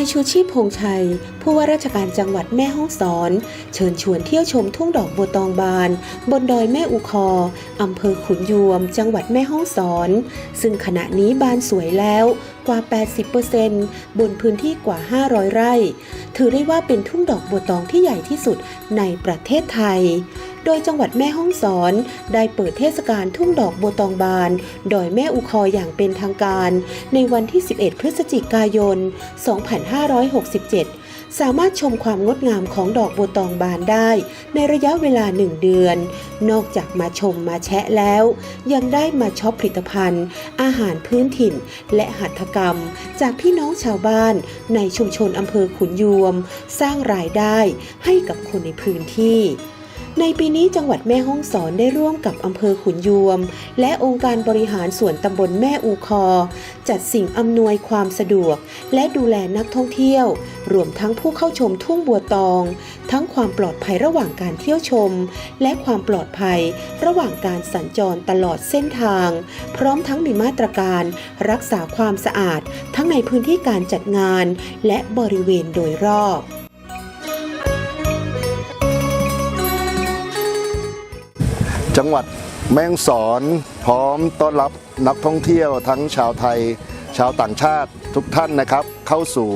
นายชูชีพพงชัย ผู้ว่าราชการจังหวัดแม่ฮ่องสอน เชิญชวนเที่ยวชมทุ่งดอกบัวตองบาน บนดอยแม่อูคออำเภอขุนยวม จังหวัดแม่ฮ่องสอน ซึ่งขณะนี้บานสวยแล้วกว่า 80%บนพื้นที่กว่า 500 ไร่ ถือได้ว่าเป็นทุ่งดอกบัวตองที่ใหญ่ที่สุดในประเทศไทย โดยจังหวัดแม่ฮ่องสอน ได้เปิดเทศกาลทุ่งดอกบัวตองบาน ดอยแม่อูคออย่างเป็นทางการ ในวันที่ 11 พฤศจิกายน 2567สามารถชมความงดงามของดอกบัวตองบานได้ ในระยะเวลาหนึ่งเดือน นอกจากมาชมมาแชะแล้ว ยังได้มาช็อปผลิตภัณฑ์ อาหารพื้นถิ่น และหัตถกรรม จากพี่น้องชาวบ้านในชุมชนอำเภอขุนยวม สร้างรายได้ให้กับคนในพื้นที่ ในปีนี้จังหวัดแม่ฮ่องสอนได้ร่วมกับอำเภอขุนยวม และองค์การบริหารส่วนตำบลแม่อูคอ จัดสิ่งอำนวยความสะดวก และดูแลนักท่องเที่ยว รวมทั้งผู้เข้าชมทุ่งบัวตอง ทั้งความปลอดภัยระหว่างการเที่ยวชม และความปลอดภัย ระหว่างการสัญจรตลอดเส้นทาง พร้อมทั้งมีมาตรการ รักษาความสะอาด ทั้งในพื้นที่การจัดงาน และบริเวณโดยรอบ จังหวัดแม่ฮ่องสอนพร้อมต้อนรับนักท่องเที่ยวทั้งชาวไทย ชาวต่างชาติทุกท่านนะครับ เข้าสู่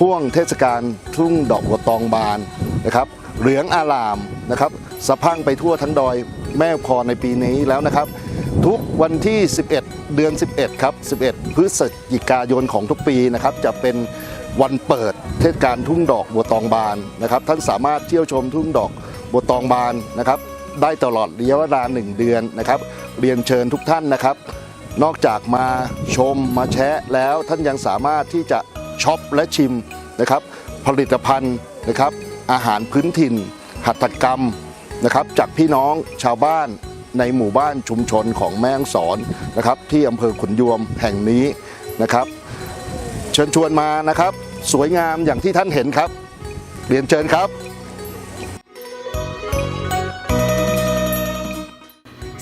ห่วงเทศกาลทุ่งดอกบัวตองบานนะครับเหลืองอารามนะครับสะพังไปทั่วทั้งดอยแม่พอในปีนี้แล้วนะครับ ทุกวันที่ 11 เดือน 11 ครับ 11 พฤศจิกายนของทุกปีนะครับ จะเป็นวันเปิดเทศกาลทุ่งดอกบัวตองบานนะครับ ท่านสามารถเที่ยวชมทุ่งดอกบัวตองบานนะครับ ได้ตลอดระยะเวลาหนึ่งเดือนนะครับ เรียนเชิญทุกท่านนะครับ นอกจากมาชมมาแชะแล้วท่านยังสามารถที่จะช็อปและชิมนะครับ ผลิตภัณฑ์นะครับ อาหารพื้นถิ่น หัตถกรรมนะครับจากพี่น้องชาวบ้านในหมู่บ้านชุมชนของแม่ฮ่องสอนนะครับ ที่อำเภอขุนยวมแห่งนี้นะครับ เชิญชวนมานะครับ สวยงามอย่างที่ท่านเห็นครับ เรียนเชิญครับ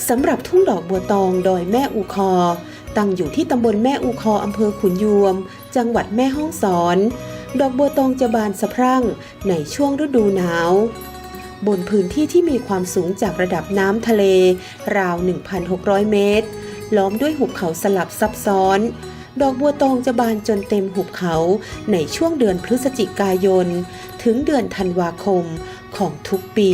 สำหรับทุ่งดอกบัวตองดอยแม่อูคอ ตั้งอยู่ที่ตำบลแม่อูคออำเภอขุนยวม จังหวัดแม่ฮ่องสอน ดอกบัวตองจะบานสะพรั่งในช่วงฤดูหนาว บนพื้นที่ที่มีความสูงจากระดับน้ำทะเล ราว 1,600 เมตร ล้อมด้วยหุบเขาสลับซับซ้อน ดอกบัวตองจะบานจนเต็มหุบเขาในช่วงเดือนพฤศจิกายน ถึงเดือนธันวาคมของทุกปี